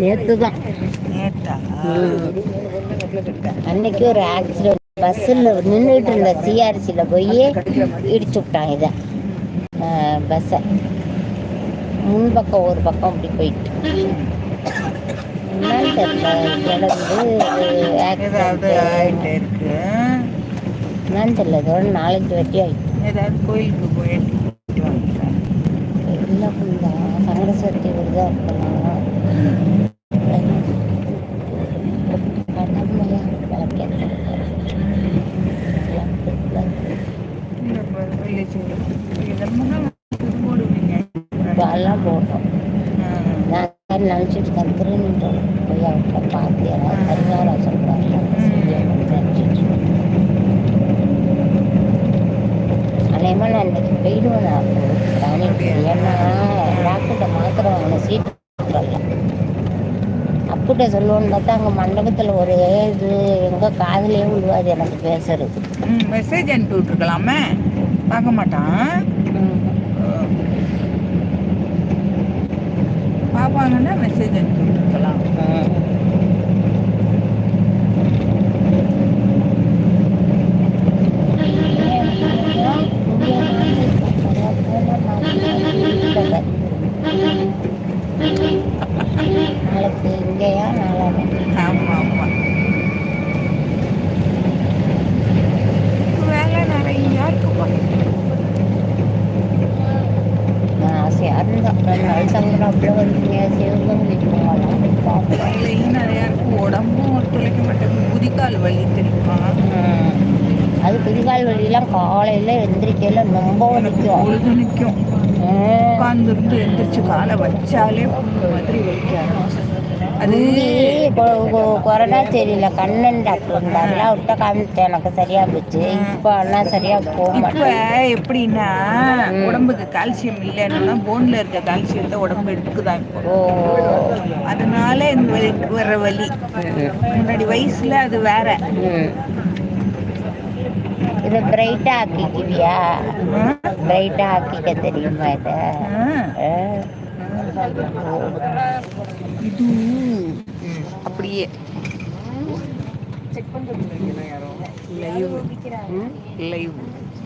நேற்று தான் அன்னைக்கு ஒரு ஆக்சிடென்ட் பஸ்ஸில் நின்றுட்டு இருந்த சிஆர்சியில் போய் இடிச்சு விட்டான் இதை. பஸ்ஸை. முன்பக்கம் ஒரு பக்கம் அப்படி போயிட்டு. என்னன்னு தெரியல. ஆயிட்டே இதோட நாலஞ்சு வட்டி ஆயிடுச்சு ஏதாவது கோயிலுக்கு போயிட்டு இல்லை சங்கட போட்டோம் நான் நினச்சிட்டு இருக்கேன் திருநின்றோம் பரிகாரம் சொல்கிறாங்க நினச்சிட்டு அதேமா நான். இன்னைக்கு போயிடுவேன். நான் ஏன்னா மாத்திரை வாங்கின சீட்டு அப்புட்ட சொல்லுவோன்னு பார்த்தா அங்கே மண்டபத்தில் ஒரே இது எங்கே காதுலயே விழுவாது எனக்கு பேசுறது. மெசேஜ் அனுப்பி விட்ருக்கலாமே பார்க்க மாட்டான். பார்ப்பாங்கன்னா மெசேஜ் அனுப்பி விட்ருக்கலாம் நாளைக்கு இங்கேயா நாளாக ஆமாம் ஆமாம் வேலை நிறையா இருக்குப்பா ஆசையாக இருந்தேன் ரெண்டு நாள் தங்குறாப்புல வந்தீங்க சிவகங்கை போகலாம் பார்ப்போம் நிறையா இருக்கும் உடம்பும் ஒத்துழைக்க மாட்டேங்குது குதிக்கால் வலி தெரியுமா அது புதிகால் வழியெல்லாம் காலையில் எந்திரிக்கையில் ரொம்ப வலிக்கும். நிற்கும். உட்காந்துருந்து எந்திரிச்சு காலை வச்சாலே மாதிரி வலிக்க. அது கொரோனா தெரியல கண்ணன் டாக்டர் இருந்தாருல அவர்கிட்ட காமிச்சேன் எனக்கு சரியா போச்சு. இப்போ ஆனால் சரியா போக இப்ப மாட்டேன் எப்படின்னா உடம்புக்கு கால்சியம் இல்லைன்னா போன்ல இருக்க கால்சியத்தை உடம்பு எடுத்துக்குதான் இப்போ. அதனால இந்த வர்ற வலி. முன்னாடி வயசுல அது வேற. இதை பிரைட்டாக ஆக்கிக்குவியா? பிரைட்டாக ஆக்கிக்க தெரியுமா இதை. இது அப்படியே லைவ் ம். லைவ்